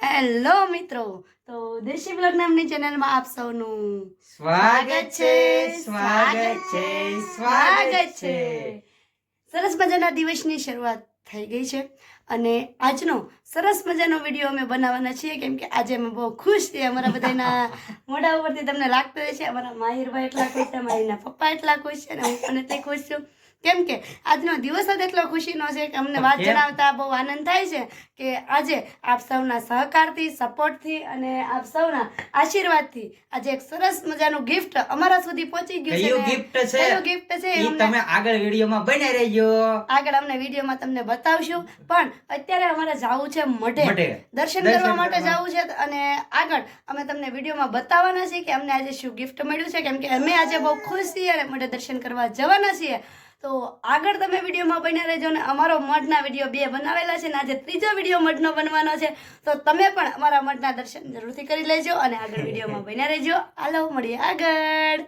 Hello મિત્રો તો દેશી બ્લોગ નામની ચેનલમાં આપ સૌનું સ્વાગત છે સ્વાગત છે સ્વાગત છે. સરસ મજાના દિવસની શરૂઆત થઈ ગઈ છે અને આજનો સરસ મજાનો વીડિયો અમે બનાવવાના છીએ કેમ કે આજે અમે બહુ ખુશ છીએ. અમારા બધાના મોઢા ઉપરથી તમને લાગતું હોય છે અમારા માહિરભાઈ એટલા ખુશ છે માહીના પપ્પા એટલા ખુશ છે અને હું પણ એટલી ખુશ છું. કેમ કે આજનો દિવસ જ એટલો ખુશીનો છે કે અમને વાત જણાવતા બહુ આનંદ થાય છે કે આજે આપ સૌના સહકારથી સપોર્ટથી અને આપ સૌના આશીર્વાદથી આજે એક સરસ મજાનું ગિફ્ટ અમારા સુધી પહોંચી ગયું છે ગિફ્ટ છે? ગિફ્ટ છે તમે આગળ વિડીયોમાં બન્યા રહેજો. આગળ અમને વિડીયોમાં તમને બતાવશું. પણ અત્યારે અમારે જવું છે મઢે. દર્શન કરવા માટે જવું છે અને આગળ અમે તમને વિડીયોમાં બતાવવાના છીએ કે અમને આજે શું ગિફ્ટ મળ્યું છે. કેમ કે અમે આજે બહુ ખુશ છીએ અને મઢે દર્શન કરવા જવાના છીએ. તો આગળ તમે વિડીયોમાં બન્યા રહેજો અને અમારો મઠના વીડિયો બે બનાવેલા છે ને આજે ત્રીજો વીડિયો મઠનો બનવાનો છે. તો તમે પણ અમારા મઠના દર્શન જરૂરથી કરી લેજો અને આગળ વિડીયોમાં બન્યા રહેજો. હાલો, મળીએ આગળ.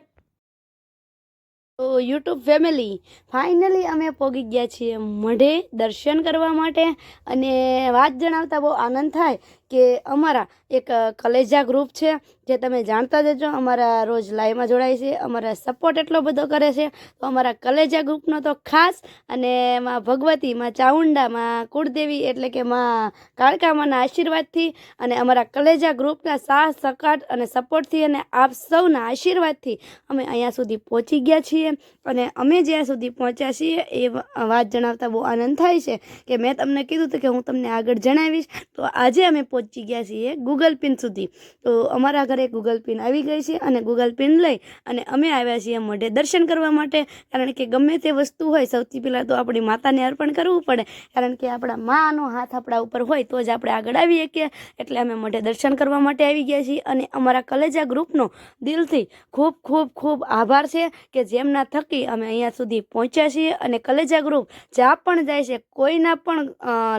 તો યુટ્યુબ ફેમિલી, ફાઇનલી અમે પહોંચી ગયા છીએ મઢે દર્શન કરવા માટે અને વાત જણાવતા બહુ આનંદ થાય કે અમારા એક કલેજા ગ્રુપ છે. જે તમે જાણતા જ છો અમારા રોજ લાઈવમાં જોડાય છે. અમારા સપોર્ટ એટલો બધો કરે છે. તો અમારા કલેજા ગ્રુપનો તો ખાસ અને માં ભગવતી, માં ચાઉંડા, માં કુળદેવી એટલે કે માં કાળકામાના આશીર્વાદથી અને અમારા કલેજા ગ્રુપના સાથ સકાટ અને સપોર્ટથી અને આપ સૌના આશીર્વાદથી અમે અહીંયા સુધી પહોંચી ગયા છીએ. અને અમે જ્યાં સુધી પહોંચ્યા છીએ એ વાત જણાવતા બહુ આનંદ થાય છે કે મેં તમને કીધું હતું કે હું તમને આગળ જણાવીશ. તો આજે અમે પહોંચી ગયા છીએ ગૂગલ પિન સુધી. તો અમારા ઘરે ગૂગલ પિન આવી ગઈ છે અને ગૂગલ પિન લઈ અને અમે આવ્યા છીએ મઢે દર્શન કરવા માટે. કારણ કે ગમે તે વસ્તુ હોય, સૌથી પહેલાં તો આપણી માતાને અર્પણ કરવું પડે. કારણ કે આપણા માનો હાથ આપણા ઉપર હોય, તો જ આપણે આગળ આવી શકીએ. એટલે અમે મઢે દર્શન કરવા માટે આવી ગયા છીએ અને અમારા કલેજા ગ્રુપનો દિલથી ખૂબ ખૂબ ખૂબ આભાર છે કે જેમના થકી અમે અહીંયા સુધી પહોંચ્યા છીએ. અને કલેજા ગ્રુપ જ્યાં પણ જાય છે, કોઈના પણ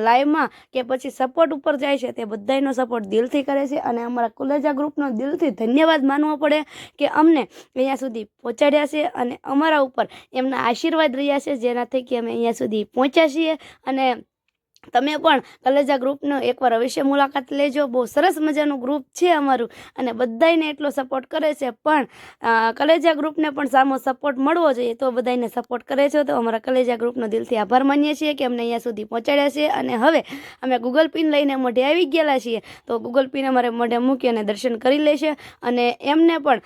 લાઈવમાં કે પછી સપોર્ટ ઉપર જાય છે, તે બધાયનો સપોર્ટ દિલથી કરે છે. અને અમારા કલેજા ગ્રુપનો દિલથી ધન્યવાદ માનવો પડે કે અમને અહીંયા સુધી પહોંચાડ્યા છે અને અમારા ઉપર એમના આશીર્વાદ રહ્યા છે, જેનાથી કે અમે અહીંયા સુધી પહોંચ્યા છીએ. અને તમે પણ કલેજા ગ્રુપનો એકવાર અવશ્ય મુલાકાત લેજો. બહુ સરસ મજાનું ગ્રુપ છે અમારું અને બધાયને એટલો સપોર્ટ કરે છે. પણ કલેજા ગ્રુપને પણ સામો સપોર્ટ મળવો જોઈએ તો બધાયને સપોર્ટ કરે છે. તો અમારા કલેજા ગ્રુપનો દિલથી આભાર માનીએ છીએ કે અમને અહીંયા સુધી પહોંચાડ્યા છે. અને હવે અમે ગૂગલ પિન લઈને મોઢે આવી ગયેલા છીએ. તો ગૂગલ પિન અમારે મોઢે મૂકી અને દર્શન કરી લેશે અને એમને પણ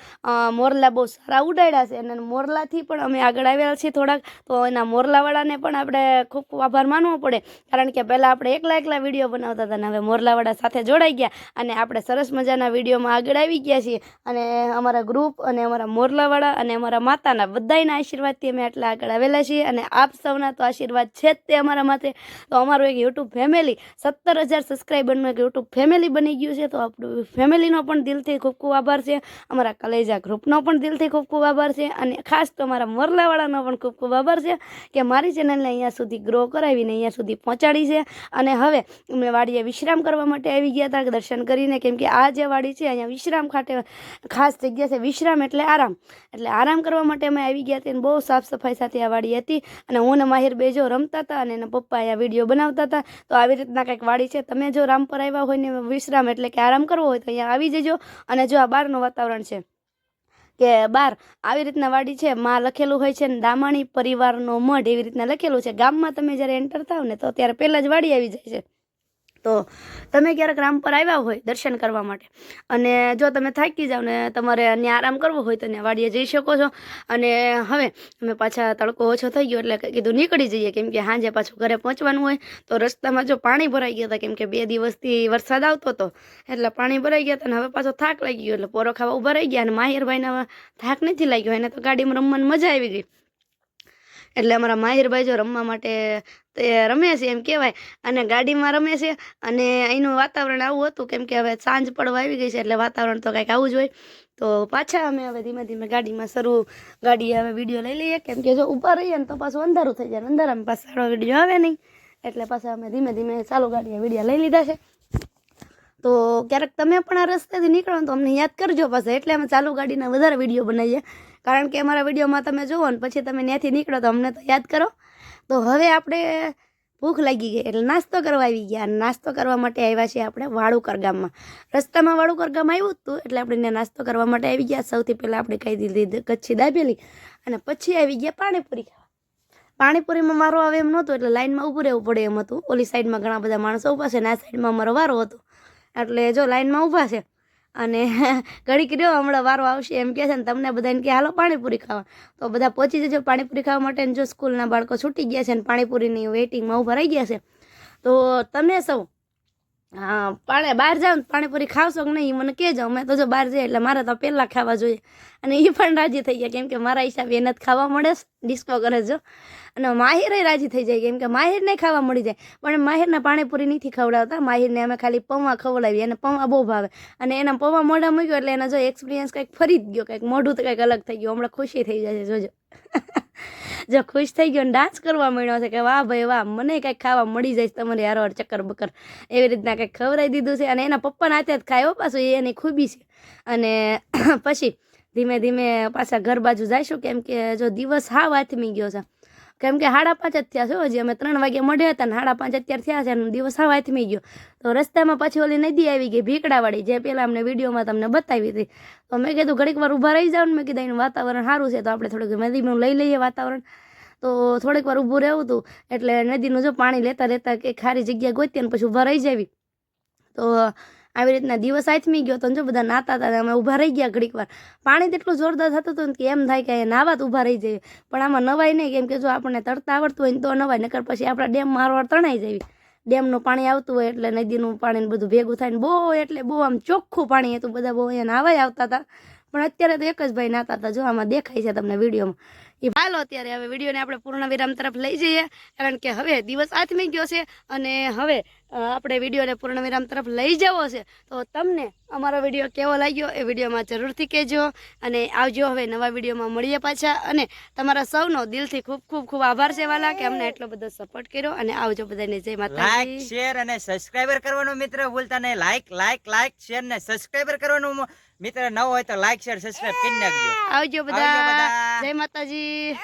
મોરલા બહુ સારા ઉડાડ્યા છે. અને મોરલાથી પણ અમે આગળ આવ્યા છીએ થોડાક. તો એના મોરલાવાળાને પણ આપણે ખૂબ આભાર માનવો પડે. કારણ કે પહેલાં આપણે એકલા એકલા વીડિયો બનાવતા હતા અને હવે મોરલાવાળા સાથે જોડાઈ ગયા અને આપણે સરસ મજાના વિડીયોમાં આગળ આવી ગયા છીએ. અને અમારા ગ્રુપ અને અમારા મોરલાવાળા અને અમારા માતાના બધાયના આશીર્વાદથી અમે આટલા આગળ આવેલા છીએ અને આપ સૌના તો આશીર્વાદ છે જ તે અમારા માટે તો અમારું એક યુટ્યુબ ફેમિલી સત્તર હજાર સબસ્ક્રાઈબરનું એક યુટ્યુબ ફેમિલી બની ગયું છે. તો આપણું ફેમિલીનો પણ દિલથી ખૂબ ખૂબ આભાર છે. અમારા કલેજા ગ્રુપનો પણ દિલથી ખૂબ ખૂબ આભાર છે. અને ખાસ તો અમારા મોરલાવાળાનો પણ ખૂબ ખૂબ આભાર છે કે મારી ચેનલને અહીંયા સુધી ગ્રો કરાવીને અહીંયા સુધી પહોંચાડી છે. અને હવે અમે વાડીએ વિશ્રામ કરવા માટે આવી ગયા હતા, દર્શન કરીને, કેમ કે આ જે વાડી છે, અહીંયા વિશ્રામ ખાતે ખાસ જગ્યા છે, વિશ્રામ એટલે આરામ. એટલે આરામ કરવા માટે અમે આવી ગયા હતા અને બહુ સાફ સફાઈ સાથે આ વાડી હતી. અને હું ને માહિર બેજો રમતા હતા અને એના પપ્પા અહીંયા વીડિયો બનાવતા હતા. તો આવી રીતના કંઈક વાડી છે. તમે જો રામપર આવ્યા હોય ને વિશ્રામ એટલે કે આરામ કરવો હોય તો અહીંયા આવી જજો. અને જો આ બહારનું વાતાવરણ છે કે બાર, આવી રીતના વાડી છે, માં લખેલું હોય છે ને દામાણી પરિવારનો મઢ, એવી રીતના લખેલું છે. ગામમાં તમે જ્યારે એન્ટર થાવ ને તો ત્યારે પહેલાં જ વાડી આવી જાય છે. તો તમે ક્યારેક રામ પર આવ્યા હોય દર્શન કરવા માટે, અને જો તમે થાકી જાઓ ને તમારે ત્યાં આરામ કરવો હોય તો ત્યાં વાડીએ જઈ શકો છો. અને હવે અમે પાછા તડકો ઓછો થઈ ગયો એટલે કીધું નીકળી જઈએ, કેમ કે સાંજે પાછું ઘરે પહોંચવાનું હોય તો રસ્તામાં જો પાણી ભરાઈ ગયા હતા, કેમ કે બે દિવસથી વરસાદ આવતો હતો, એટલે પાણી ભરાઈ ગયા હતા અને હવે પાછો થાક લાગી ગયો, એટલે પોરો ખાવા ઊભા રહી ગયા અને માહિરભાઈના થાક નથી લાગ્યો, એને તો ગાડીમાં રમવાની મજા આવી ગઈ. એટલે અમારા માહિરભાઈ જો રમવા માટે, તે રમે છે એમ કહેવાય. અને ગાડીમાં રમે છે. અને અહીંનું વાતાવરણ આવું હતું કેમ કે હવે સાંજ પડવા આવી ગઈ છે, એટલે વાતાવરણ તો કંઈક આવું જ હોય. તો પાછા અમે હવે ધીમે ધીમે ગાડીમાં શરૂ ગાડી હવે વીડિયો લઈ લઈએ. કેમ કે જો ઊભા રહીએ ને તો પાછું અંધારું થઈ જાય અંધારામાં પાછા સારો વીડિયો આવે નહીં. એટલે પાછા અમે ધીમે ધીમે ચાલુ ગાડીએ વીડિયો લઈ લીધા છે. તો ક્યારેક તમે પણ આ રસ્તેથી નીકળો તો અમને યાદ કરજો પાસે એટલે અમે ચાલુ ગાડીના વધારે વીડિયો બનાવીએ. કારણ કે અમારા વિડીયોમાં તમે જુઓ ને, પછી તમે ત્યાંથી નીકળો તો અમને તો યાદ કરો. તો હવે આપણે ભૂખ લાગી ગઈ, એટલે નાસ્તો કરવા આવી ગયા. નાસ્તો કરવા માટે આવ્યા છીએ આપણે વાળુકર ગામમાં. રસ્તામાં વાળુકર ગામ આવ્યું હતું એટલે આપણે નાસ્તો કરવા માટે આવી ગયા. સૌથી પહેલાં આપણે ખાઈ દીધી કચ્છી દાબેલી. અને પછી આવી ગયા પાણીપુરી ખાવા. પાણીપુરીમાં મારો આવે એમ નહોતું, એટલે લાઇનમાં ઊભું રહેવું પડે એમ હતું. ઓલી સાઈડમાં ઘણા બધા માણસો ઊભા છે ને, આ સાઈડમાં અમારો વારો હતો. એટલે જો લાઈનમાં ઊભા છે અને ઘડીક રહ્યો, હમણાં વારો આવશે એમ કહે છે ને તમને બધાને કે હાલો પાણીપુરી ખાવા. તો બધા પહોંચી જજો પાણીપુરી ખાવા માટે જો સ્કૂલના બાળકો છૂટી ગયા છે ને પાણીપુરીની વેઇટિંગમાં ઊભા રહી ગયા છે, તો તમે સૌ હા, પાણી બહાર ને પાણીપુરી ખાવશો કે નહીં મને કહેજો. અમે તો જો બહાર જઈએ એટલે મારે તો પહેલાં ખાવા જોઈએ. અને એ પણ રાજી થઈ ગયા, કેમ કે મારા હિસાબે એને જ ખાવા મળે ડિસ્કો કરે જો અને માહિરે રાજી થઈ જાય, કેમ કે માહિરને ખાવા મળી જાય. પણ માહિરના પાણીપુરી નથી ખવડાવતા. માહિરને અમે ખાલી પૌવા ખવડાવીએ અને પૌવા બહુ ભાવે. અને એના પૌવા મોઢા મૂક્યો એટલે એનો જો એક્સપિરિયન્સ કંઈક ફરી જ ગયો, કંઈક મોઢું તો કંઈક અલગ થઈ ગયું. હમણાં ખુશી થઈ જશે જોજો. જો ખુશ થઈ ગયો ડાન્સ કરવા માંડ્યો છે કે વાહ ભાઈ વાહ, મને કંઈક ખાવા મળી જાય તમારી હારો ચક્કર બકર એવી રીતના કંઈક ખવડાવી દીધું છે અને એના પપ્પાના હાથે જ ખાયો પાછું એની ખૂબી છે. અને પછી ધીમે ધીમે પાછા ઘર બાજુ જઈશું કેમ કે જો દિવસ હા હાથમી ગયો છે. કેમ કે સાડા પાંચ જ થયા છે હજી અમે ત્રણ વાગે મળ્યા હતા ને સાડા પાંચ અત્યારે થયા છે અને દિવસ હાવ થમી ગયો. તો રસ્તામાં પાછી ઓલી નદી આવી ગઈ, ભીકડાવાળી, જે પહેલાં અમને વિડીયોમાં તમને બતાવી હતી. તો મેં કીધું ઘડીક વાર ઊભા રહી જાવ ને મેં કીધું એનું વાતાવરણ સારું છે, તો આપણે થોડુંક નદીનું લઈ લઈએ વાતાવરણ. તો થોડીક વાર ઊભું રહેવું હતું, એટલે નદીનું જો પાણી લેતા લેતા કે ખારી જગ્યા ગોતી અને પછી ઊભા રહી જાવી. તો આવી રીતના દિવસ આથમી ગયો તો જો બધા નાતા હતા અમે ઊભા રહી ગયા ઘડીક વાર. પાણી તેટલું જોરદાર થતું હતું કે એમ થાય કે નાવા જ ઊભા રહી જઈએ. પણ આમાં નવાય નહીં, કેમ કે જો આપણને તરતા આવડતું હોય ને તો નવાય, નકર પછી આપણા ડેમ મારવાર તણાઈ જાય. ડેમનું પાણી આવતું હોય એટલે નદીનું પાણી બધું ભેગું થાય ને બહુ એટલે બહુ આમ ચોખ્ખું પાણી હતું. બધા બહુ અહીંયા નાવાય આવતા હતા. પણ અત્યારે તો એક જ ભાઈ નાતા હતા. જો આમાં દેખાય છે તમને વિડીયોમાં. એ હાલો અત્યારે હવે વિડીયોને આપણે પૂર્ણ વિરામ તરફ લઈ જઈએ, કારણ કે હવે દિવસ આથમી ગયો છે અને હવે આપણે વિડીયોને પૂર્ણ વિરામ તરફ લઈ જવો છે. તો તમને અમારો વીડિયો કેવો લાગ્યો એ વિડીયોમાં જરૂરથી કહેજો અને આવજો હવે નવા વિડીયોમાં મળીએ પાછા. અને તમારા સૌનો દિલથી ખૂબ ખૂબ ખૂબ આભાર છે વાલા, કે અમને એટલો બધો સપોર્ટ કર્યો. અને આવજો બધાને જય લાઈક શેર અને સબસ્ક્રાઇબર કરવાનો મિત્ર ભૂલતા નહીં. લાઈક લાઈક લાઈક શેર ને સબસ્ક્રાઇબર કરવાનું મિત્ર ન હોય તો લાઈક શેર સબસ્ક્રાઇબ કરી નાખજો. આવજો બધા. જય માતાજી.